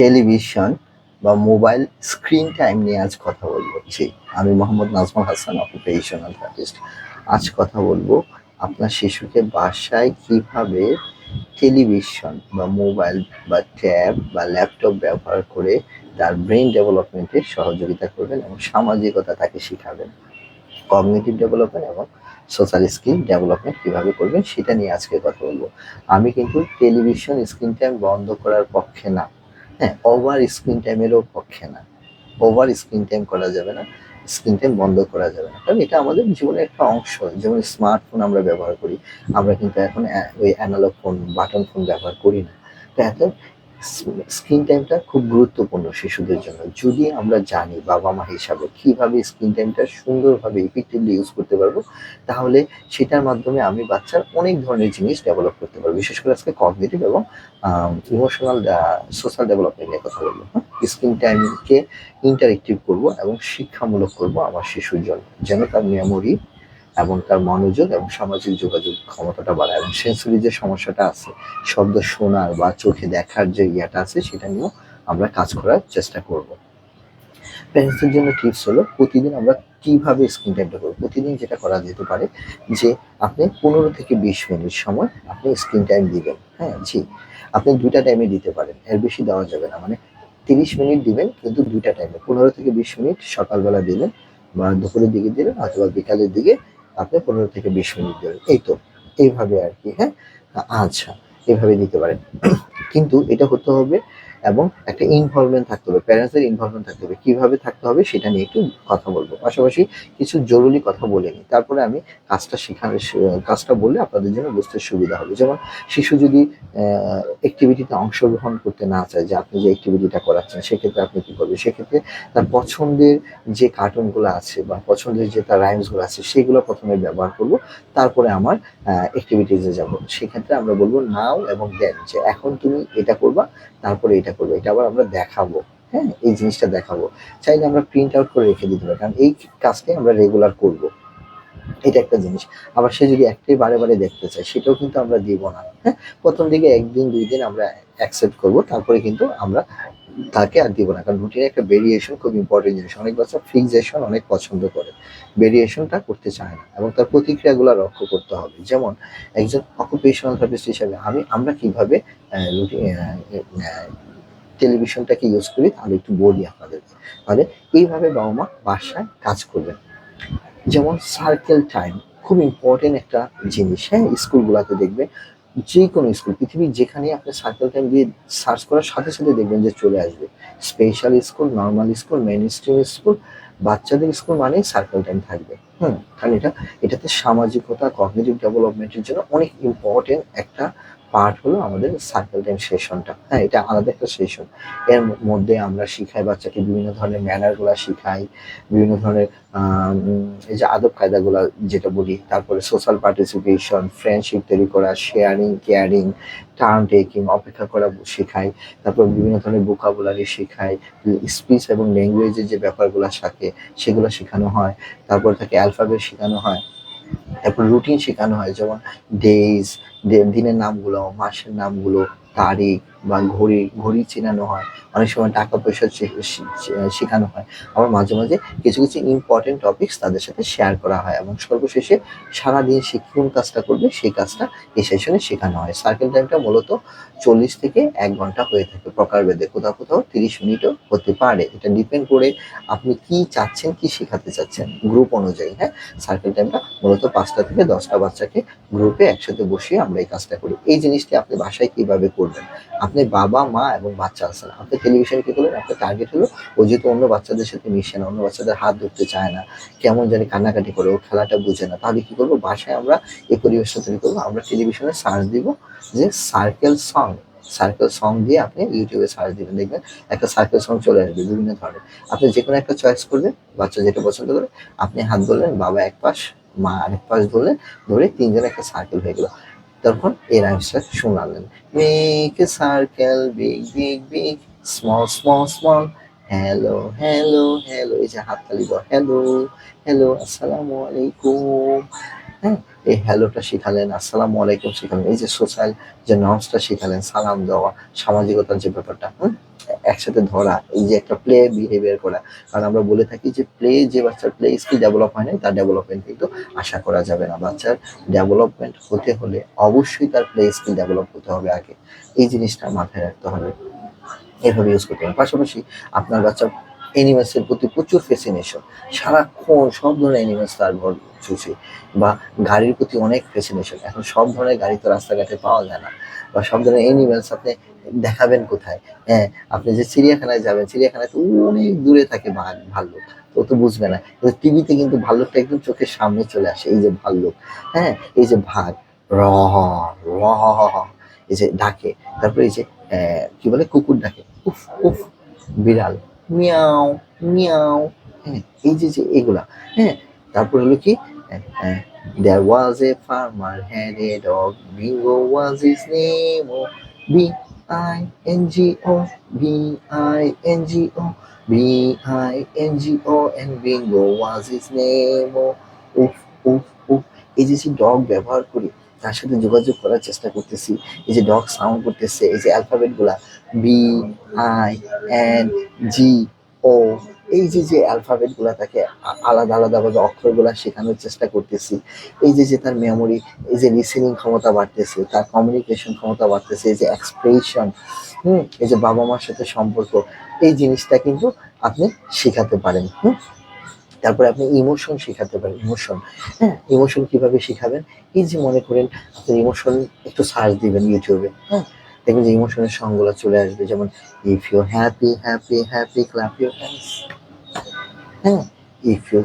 Television বা mobile screen time নিয়ে আজ কথা বলব। জি, আমি মোহাম্মদ নাজমুল হাসান অকুপেশনাল আর্টিস্ট আজ কথা বলব আপনার শিশুকে বাসায় কীভাবে টেলিভিশন বা মোবাইল বা ট্যাব বা ল্যাপটপ ব্যবহার করে তার ব্রেন ডেভেলপমেন্টে সহযোগিতা করবেন এবং সামাজিকতা তাকে শিখাবেন। কগনিটিভ ডেভেলপমেন্ট এবং সোশ্যাল স্কিল ডেভেলপমেন্ট কীভাবে করবেন সেটা নিয়ে আজকে কথা বলব। আমি কিন্তু টেলিভিশন স্ক্রিন টাইম বন্ধ করার পক্ষে না। হ্যাঁ ওভার স্ক্রিন টাইমেরও পক্ষে না। ওভার স্ক্রিন টাইম করা যাবে না স্ক্রিন টাইম বন্ধ করা যাবে না। কারণ এটা আমাদের জীবনের একটা অংশ, যেমন স্মার্টফোন আমরা ব্যবহার করি। আমরা কিন্তু এখন ওই অ্যানালগ ফোন বাটন ফোন ব্যবহার করি না। তো এখন স্ক্রিন টাইমটা খুব গুরুত্বপূর্ণ শিশুদের জন্য। যদি আমরা জানি বাবা মা হিসাবে কীভাবে স্ক্রিন টাইমটা সুন্দরভাবে ইফেক্টিভলি ইউজ করতে পারব, তাহলে সেটার মাধ্যমে আমি বাচ্চার অনেক ধরনের জিনিস ডেভেলপ করতে পারব। বিশেষ করে আজকে কগনিটিভ এবং ইমোশনাল সোশ্যাল ডেভেলপমেন্ট নিয়ে কথা বলব স্ক্রিন টাইমকে ইন্টারেক্টিভ করব এবং শিক্ষামূলক করব আমার শিশুর জন্য। যেন তার মেমোরি এবং তার মনোযোগ এবং সামাজিক যোগাযোগ ক্ষমতাটা বাড়ায় এবং সেন্সরি যে সমস্যাটা আছে, শব্দ শোনার বা চোখে দেখার যে ইয়াটা আছে, সেটা নিয়েও আমরা কাজ করার চেষ্টা করব। প্যারেন্টসদের জন্য টিপস হলো প্রতিদিন আমরা কীভাবে স্ক্রিন টাইমটা করব? প্রতিদিন যেটা করা যেতে পারে যে আপনি পনেরো থেকে বিশ মিনিট সময় আপনি স্ক্রিন টাইম দিবেন হ্যাঁ জি। আপনি দুইটা টাইমে দিতে পারেন, এর বেশি দেওয়া যাবে না। মানে তিরিশ মিনিট দিবেন, কিন্তু দুইটা টাইমে পনেরো থেকে বিশ মিনিট সকালবেলা দিলেন বা দুপুরের দিকে দিলেন অথবা বিকালের দিকে আপনি পনেরো থেকে বিশ মিনিট দিলেন এই তো, এইভাবে আর কি হ্যাঁ? আচ্ছা এভাবে দিতে পারেন। কিন্তু এটা হতে হবে এবং একটা ইনভলভমেন্ট থাকতে হবে প্যারেন্টসের ইনভলভমেন্ট থাকতে হবে, কীভাবে থাকতে হবে সেটা নিয়ে একটু কথা বলব। পাশাপাশি কিছু জরুরি কথা বলে নিই, তারপরে আমি কাজটা শেখানোর কাজটা বললে আপনাদের জন্য বুঝতে সুবিধা হবে। যেমন শিশু যদি অ্যাক্টিভিটিতে অংশগ্রহণ করতে না চায়, যে আপনি যে অ্যাক্টিভিটিটা করাচ্ছেন, সেক্ষেত্রে আপনি কী করবেন? সেক্ষেত্রে তার পছন্দের যে কার্টুনগুলো আছে বা পছন্দের যে তার রাইমসগুলো আছে, সেগুলো প্রথমে ব্যবহার করব। তারপরে আমার অ্যাক্টিভিটিসে যাব। সেক্ষেত্রে আমরা বলব, নাও এবং দেন যে এখন তুমি এটা করবা, তারপরে এটা করবে, এটা আবার আমরা দেখাবো হ্যাঁ এই জিনিসটা দেখাবো। চাইলে আমরা প্রিন্ট আউট করে রেখে দিতে পারি, কারণ এই কাজটাই আমরা রেগুলার করব। এটা একটা জিনিস। আবার সে যদি একটাই বারে বারে দেখতে চায়, সেটাও কিন্তু আমরা দিব না হ্যাঁ। প্রথম দিকে একদিন, দুই দিন আমরা অ্যাকসেপ্ট করব, তারপরে কিন্তু আমরা তাকে আর দিব না, কারণ রুটিনে একটা ভেরিয়েশন খুব ইম্পর্টেন্ট জিনিস। অনেক বাচ্চা ফিক্সেশন অনেক পছন্দ করে। ভেরিয়েশনটা করতে চায় না, এবং তার প্রতিক্রিয়াগুলো লক্ষ্য করতে হবে। যেমন, একজন অকুপেশনাল থেরাপিস্ট হিসাবে আমি, আমরা কীভাবে রুটিন টেলিভিশনটাকে ইউজ করি, তাহলে একটু বলি আপনাদেরকে। তাহলে এইভাবে বাবা মা বাসায় কাজ করবেন। যেমন সার্কেল টাইম খুব ইম্পর্টেন্ট একটা জিনিস। হ্যাঁ স্কুলগুলোতে দেখবে যে কোনো স্কুল পৃথিবীর যেখানে আপনি সার্কেল টাইম দিয়ে সার্চ করার সাথে সাথে দেখবেন যে চলে আসবে। Special school normal school mainstream school বাচ্চাদের স্কুল মানেই সার্কেল টাইম থাকবে। হুম কারণ এটা, এটাতে সামাজিকতা কগনিটিভ ডেভেলপমেন্টের জন্য অনেক ইম্পর্টেন্ট একটা পার্ট হলো আমাদের সার্কেল টাইম সেশনটা হ্যাঁ এটা আলাদা একটা সেশন এর মধ্যে আমরা শিখাই বাচ্চাকে বিভিন্ন ধরনের ম্যানারগুলো শিখাই, বিভিন্ন ধরনের এই যে আদব কায়দাগুলো যেটা বলি, তারপরে সোশ্যাল পার্টিসিপেশন ফ্রেন্ডশিপ তৈরি করা শেয়ারিং কেয়ারিং টার্ন টেকিং অপেক্ষা করা শেখাই, তারপর বিভিন্ন ধরনের ভোকাবুলারি শেখাই স্পিচ এবং ল্যাঙ্গুয়েজের যে ব্যাপারগুলো থাকে, সেগুলো শেখানো হয়, তারপর তাকে অ্যালফাবেট শেখানো হয়। তারপর রুটিন শেখানো হয় যেমন ডেজ দিনের নামগুলো মাসের নামগুলো তারিখ বা ঘড়ি ঘড়ি চেনানো হয়। অনেক সময় টাকা পয়সা শেখানো হয়। আবার মাঝে মাঝে কিছু কিছু ইম্পর্টেন্ট টপিকস তাদের সাথে শেয়ার করা হয়। এবং সর্বশেষে সারাদিন সে কোন কাজটা করবে, সেই কাজটা এই সেশনে শেখানো হয়। সার্কেল টাইমটা মূলত চল্লিশ থেকে এক ঘণ্টা হয়ে থাকে প্রকার প্রকারভেদে। কোথাও কোথাও তিরিশ মিনিটও হতে পারে। এটা ডিপেন্ড করে আপনি কি চাচ্ছেন, কি শেখাতে চাচ্ছেন গ্রুপ অনুযায়ী হ্যাঁ? সার্কেল টাইমটা মূলত পাঁচটা থেকে দশটা বাচ্চাকে গ্রুপে একসাথে বসিয়ে আমরা এই কাজটা করি। এই জিনিসটি আপনি বাসায় কীভাবে করবেন? আপনি বাবা, মা এবং বাচ্চা আছেন আপনি টেলিভিশন কি করলেন আপনার টার্গেট হলো, ও যেহেতু অন্য বাচ্চাদের সাথে মিশে না, অন্য বাচ্চাদের হাত ধরতে চায় না, কেমন জানি কান্নাকাটি করে, ও খেলাটা বুঝে না, তাহলে কি করব? বাসায় আমরা এই পরিবেশটা তৈরি করব, আমরা টেলিভিশনে সার্চ দিব যে সার্কেল সং সার্কেল সং দিয়ে আপনি ইউটিউবে সার্চ দিবেন, দেখবেন একটা সার্কেল সং চলে আসবে, বিভিন্ন ধরনের। আপনি যে কোনো একটা চয়েস করবেন, বাচ্চা যেটা পছন্দ করে, আপনি হাত ধরলেন, বাবা এক পাশ, মা আরেক পাশ ধরলেন, ধরে তিনজন একটা সার্কেল হয়ে গেল। তখন এর রাইমসটা শোনালেন। Make a circle big big big small small small hello hello hello এই যে হাততালি দাও হ্যালো হ্যালো আসসালামু আলাইকুম। হ্যাঁ এই হ্যালোটা শিখালেন, আসসালামু আলাইকুম শিখালেন, এই যে সোশ্যাল যে নর্মসটা শিখালেন, সালাম দেওয়া, সামাজিকতার যে ব্যাপারটা, হুম, একসাথে ধরা, এই যে একটা প্লে বিহেভিয়ার করা, কারণ আমরা বলে থাকি যে প্লে যে বাচ্চার প্লে স্কিল ডেভেলপ হয় না তার ডেভেলপমেন্ট কিন্তু আশা করা যাবে না। বাচ্চার ডেভেলপমেন্ট হতে হলে অবশ্যই তার প্লে স্কিল ডেভেলপ হতে হবে আগে। এই জিনিসটা মাথায় রাখতে হবে। এভাবে ইউজ করতে হবে। পাশাপাশি আপনার বাচ্চা অ্যানিমেলসের প্রতি প্রচুর ফেসিনেশন সারাক্ষণ সব ধরনের অ্যানিমেলস তার ঘর চুষে বা গাড়ির প্রতি অনেক ফেসিনেশন এখন সব ধরনের গাড়ি তো রাস্তাঘাটে পাওয়া যায় না। বা সব ধরনের অ্যানিমেলস আপনি দেখাবেন কোথায়? হ্যাঁ আপনি যে চিড়িয়াখানায় যাবেন, চিড়িয়াখানায় তো অনেক দূরে থাকে ভাল্লুক তো তো বুঝবে না। কিন্তু টিভিতে কিন্তু ভাল্লুকটা একদম চোখের সামনে চলে আসে। এই যে ভাল্লুক হ্যাঁ এই যে ভাগ, র র এই যে ডাকে। তারপরে এই যে কি বলে? কুকুর ডাকে। উফ উফ, বিড়াল। মিয়াও মিয়াও। এই যে যে এগুলা হ্যাঁ তারপরে হলো কি? There was a farmer had a dog Bingo was his name o B I N G O B I N G O B I N G O and Bingo was his name o উফ উফ উফ এই যে C dog ব্যবহার করি তার সাথে যোগাযোগ করার চেষ্টা করতেছি। এই যে ডগ সাউন্ড করতেছে, এই যে অ্যালফাবেটগুলা B I N G O এই যে যে অ্যালফাবেটগুলা তাকে আলাদা আলাদা ভাবে অক্ষরগুলা শেখানোর চেষ্টা করতেছি। এই যে যে তার মেমোরি এই যে লিসেনিং ক্ষমতা বাড়তেছে, তার কমিউনিকেশন ক্ষমতা বাড়তেছে, এই যে এক্সপ্রেশন হুম, এই যে বাবা মার সাথে সম্পর্ক, এই জিনিসটা কিন্তু আপনি শেখাতে পারেন, হুম। তারপরে আপনি ইমোশন শেখাতে পারেন ইমোশন হ্যাঁ? ইমোশন কীভাবে শেখাবেন? এই যে মনে করেন আপনি ইমোশন একটু সার্চ দিবেন ইউটিউবে হ্যাঁ? দেখবেন যে ইমোশনের সঙ্গগুলো চলে আসবে, যেমন if you happy happy happy clap hands হ্যাঁ? If you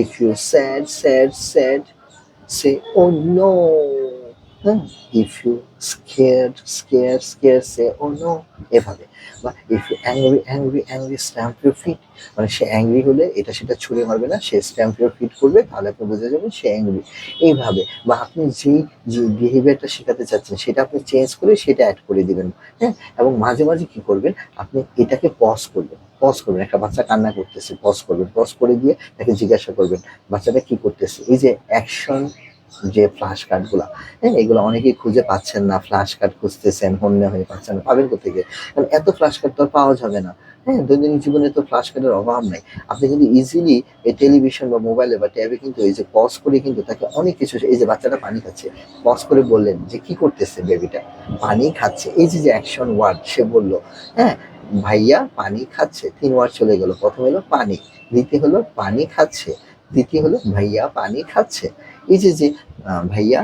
if you sad sad sad say oh no হ্যাঁ if you scare scare scare say oh no এভাবে। বা if you angry angry angry stamp your feet মানে say angry হলে এটা সেটা ছুঁড়ে মারবে না, সে স্ট্যাম্প ইউর ফিট করবে, তাহলে আপনি বুঝে যাবেন সে অ্যাংরি এইভাবে। বা আপনি যেই যে বিহেভিয়ারটা শেখাতে চাচ্ছেন, সেটা আপনি চেঞ্জ করে সেটা অ্যাড করে দিবেন। হ্যাঁ এবং মাঝে মাঝে কি করবেন, আপনি এটাকে পজ করবেন। পজ করবেন। একটা বাচ্চা কান্না করতেছে পজ করবেন। পজ করে দিয়ে তাকে জিজ্ঞাসা করবেন, বাচ্চাটা কি করতেছে? এই যে অ্যাকশন যে ফ্ল্যাশ কার্ডগুলা। হ্যাঁ এগুলো অনেকেই খুঁজে পাচ্ছেন না ফ্ল্যাশ কার্ড খুঁজতেছেন, হন্য হয়ে পাচ্ছেন না, পাবেন কোথেকে কারণ এত ফ্ল্যাশ কার্ড তো আর পাওয়া যাবে না। হ্যাঁ দৈনন্দিন জীবনে তো ফ্ল্যাশ কার্ডের অভাব নাই। আপনি কিন্তু ইজিলি এই টেলিভিশন বা মোবাইলে বা ট্যাবে কিন্তু এই যে পজ করে কিন্তু তাকে অনেক কিছু, এই যে বাচ্চাটা পানি খাচ্ছে পজ করে বললেন যে, কি করতেছে বেবিটা পানি খাচ্ছে। এই যে যে অ্যাকশন ওয়ার্ড সে বলল হ্যাঁ ভাইয়া পানি খাচ্ছে। তিন ওয়ার্ড চলে গেল। প্রথম হলো পানি, দ্বিতীয় হলো পানি খাচ্ছে দ্বিতীয় হলো ভাইয়া পানি খাচ্ছে। এই যে যে ভাইয়া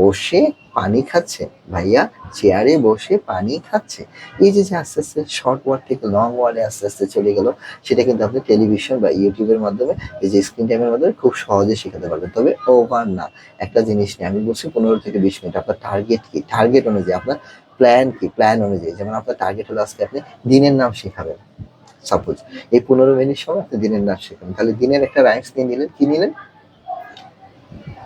বসে পানি খাচ্ছে, ভাইয়া চেয়ারে বসে পানি খাচ্ছে, এই যে যে, আস্তে আস্তে শর্ট ওয়ার্ড থেকে লং ওয়ার্ডে আস্তে আস্তে চলে গেল, সেটা কিন্তু আপনি টেলিভিশন বা ইউটিউবের মাধ্যমে এই যে স্ক্রিন টাইমের মাধ্যমে খুব সহজে শেখাতে পারবেন। তবে ওভার না, একটা জিনিস নিয়ে আমি বলছি পনেরো থেকে বিশ মিনিট, আপনার টার্গেট কি? টার্গেট অনুযায়ী, আপনার প্ল্যান কি? প্ল্যান অনুযায়ী, যেমন আপনার টার্গেট হলো আজকে আপনি দিনের নাম শেখাবেন। সাপোজ এই পনেরো মিনিট সময় আপনি দিনের নাম শেখাবেন, তাহলে দিনের একটা রাইমস নিয়ে নিলেন? কি নিলেন?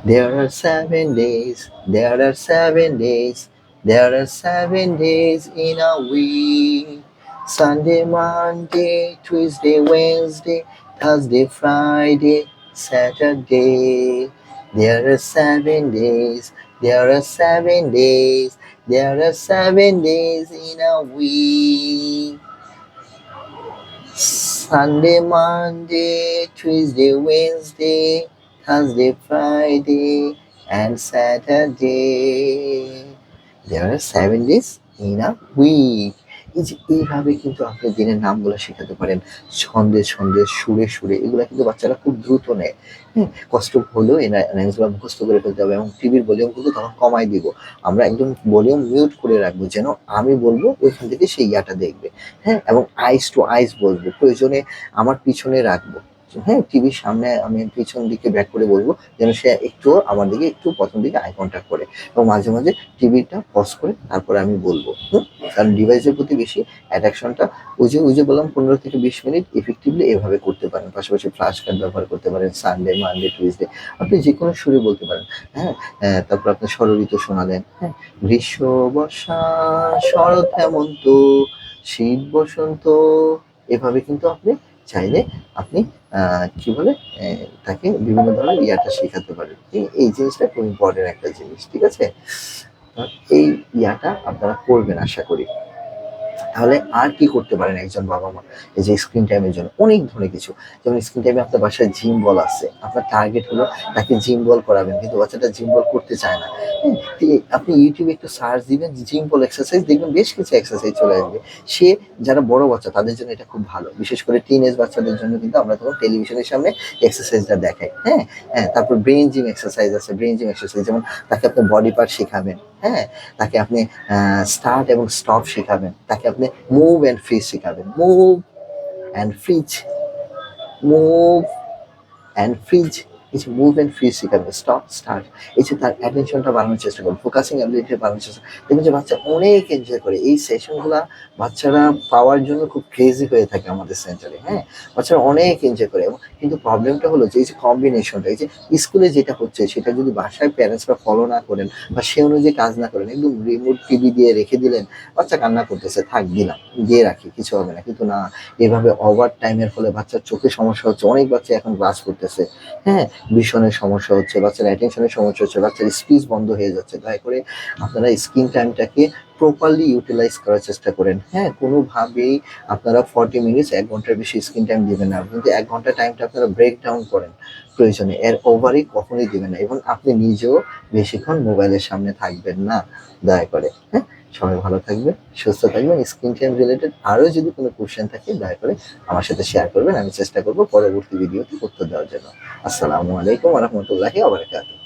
There are seven days, there are seven days, there are seven days in a week. Sunday, Monday, Tuesday, Wednesday, Thursday, Friday, Saturday. There are seven days, there are seven days, there are seven days in a week. Sunday, Monday, Tuesday, Wednesday, Thursday, Friday, and Saturday. There are seven days in a week. এই যে এইভাবে কিন্তু আপনি দিনের নামগুলো শেখাতে পারেন। ছন্দে ছন্দে সুরে সুরে এগুলো কিন্তু বাচ্চারা খুব দ্রুত নেয়। হ্যাঁ কষ্ট হলেও এই নাইমসগুলো মুখস্থ করে ফেলতে হবে এবং টিভির ভলিউম কিন্তু তখন কমাই দিব। আমরা একদম ভলিউম মিউট করে রাখব যেন আমি বলব ওইখান থেকে সেই ইয়াটা দেখবে। হ্যাঁ এবং আইস টু আইস বলব প্রয়োজনে আমার পিছনে রাখব। হ্যাঁ টিভির সামনে আমি পিছন দিকে ব্যাক করে বলব যেন সে একটু আমার দিকে, একটু প্রথম দিকে আই কন্ট্যাক্ট করে এবং মাঝে মাঝে টিভিটা পজ করে তারপরে আমি বলব কারণ ডিভাইসের প্রতি বেশি অ্যাট্রাকশনটা ওই যে ওই যে বললাম পনেরো থেকে বিশ মিনিট এফেক্টিভলি এভাবে করতে পারেন। পাশাপাশি ফ্লাশ কার্ড ব্যবহার করতে পারেন সানডে মানডে টুইসডে আপনি যে কোনো সুরে বলতে পারেন হ্যাঁ? তারপর আপনি ষড়ঋতু শোনালেন হ্যাঁ? গ্রীষ্ম, বর্ষা, শরৎ, হেমন্ত, শীত, বসন্ত, এভাবে কিন্তু আপনি চাইলে আপনি কি বলে তাকে বিভিন্ন ধরনের ইয়াটা শেখাতে পারেন। এই জিনিসটা খুব ইম্পর্টেন্ট একটা জিনিস, ঠিক আছে? এই ইয়াটা আপনারা করবেন, আশা করি। তাহলে আর কি করতে পারেন একজন বাবা মা? এই যে স্ক্রিন টাইমের জন্য অনেক ধরনের কিছু। যেমন স্ক্রিন টাইমে আপনার বাসায় জিম বল আছে। আপনার টার্গেট হলো তাকে জিম বল করাবেন কিন্তু বাচ্চাটা জিম বল করতে চায় না। হ্যাঁ, আপনি ইউটিউবে একটু সার্চ দিবেন জিম বল এক্সারসাইজ দেখবেন বেশ কিছু এক্সারসাইজ চলে আসবে। সে যারা বড় বাচ্চা তাদের জন্য এটা খুব ভালো। বিশেষ করে টিন এজ বাচ্চাদের জন্য কিন্তু আমরা তখন টেলিভিশনের সামনে এক্সারসাইজটা দেখাই। হ্যাঁ হ্যাঁ তারপর ব্রেন জিম এক্সারসাইজ আছে ব্রেন জিম এক্সারসাইজ যেমন তাকে আপনি বডি পার্ট শেখাবেন। হ্যাঁ তাকে আপনি স্টার্ট এবং স্টপ শেখাবেন। তাকে আপনি move and freeze শেখাবেন। Move and freeze move and freeze এই যে মুভ অ্যান্ড ফ্রিজ শেখাবেন স্টপ স্টার্ট এই যে তার অ্যাটেনশনটা বাড়ানোর চেষ্টা করবেন ফোকাসিং অ্যাবিলিটি বাড়ানোর চেষ্টা দেখবেন যে বাচ্চা অনেক এনজয় করে। এই সেশনগুলো বাচ্চারা পাওয়ার জন্য খুব ক্রেজি হয়ে থাকে আমাদের সেন্টারে হ্যাঁ? বাচ্চারা অনেক এনজয় করে। এবং কিন্তু প্রবলেমটা হলো যে, এই যে কম্বিনেশনটা এই যে স্কুলে যেটা হচ্ছে, সেটা যদি বাসায় প্যারেন্টসরা ফলো না করেন বা সে অনুযায়ী কাজ না করেন, একদম রিমোট টিভি দিয়ে রেখে দিলেন, বাচ্চা কান্না করতেছে, থাক, দিলাম, দিয়ে রাখি, কিছু হবে না। কিন্তু না, এভাবে ওভার টাইমের ফলে বাচ্চার চোখে সমস্যা হচ্ছে, অনেক বাচ্চা এখন ক্লাস করতেছে হ্যাঁ? ভীষণের সমস্যা হচ্ছে, বাচ্চার অ্যাটেনশনের সমস্যা হচ্ছে, বাচ্চার স্পিচ বন্ধ হয়ে যাচ্ছে। দয়া করে আপনারা স্ক্রিন টাইমটাকে প্রপারলি ইউটিলাইজ করার চেষ্টা করেন। হ্যাঁ কোনোভাবেই আপনারা ফর্টি মিনিটস এক ঘণ্টার বেশি স্ক্রিন টাইম দিবেন না। কিন্তু এক ঘণ্টা টাইমটা আপনারা ব্রেক ডাউন করেন প্রয়োজনে। এর ওভারই কখনোই দিবেন না এবং আপনি নিজেও বেশিক্ষণ মোবাইলের সামনে থাকবেন না, দয়া করে। হ্যাঁ সবাই ভালো থাকবে, সুস্থ থাকবেন স্ক্রিন টাইম রিলেটেড আরও যদি কোনো কোশ্চেন থাকে, দয়া করে আমার সাথে শেয়ার করবেন। আমি চেষ্টা করব পরবর্তী ভিডিওতে উত্তর দেওয়ার জন্য। আসসালামু আলাইকুম রহমতুল্লাহি আবরকাতুহ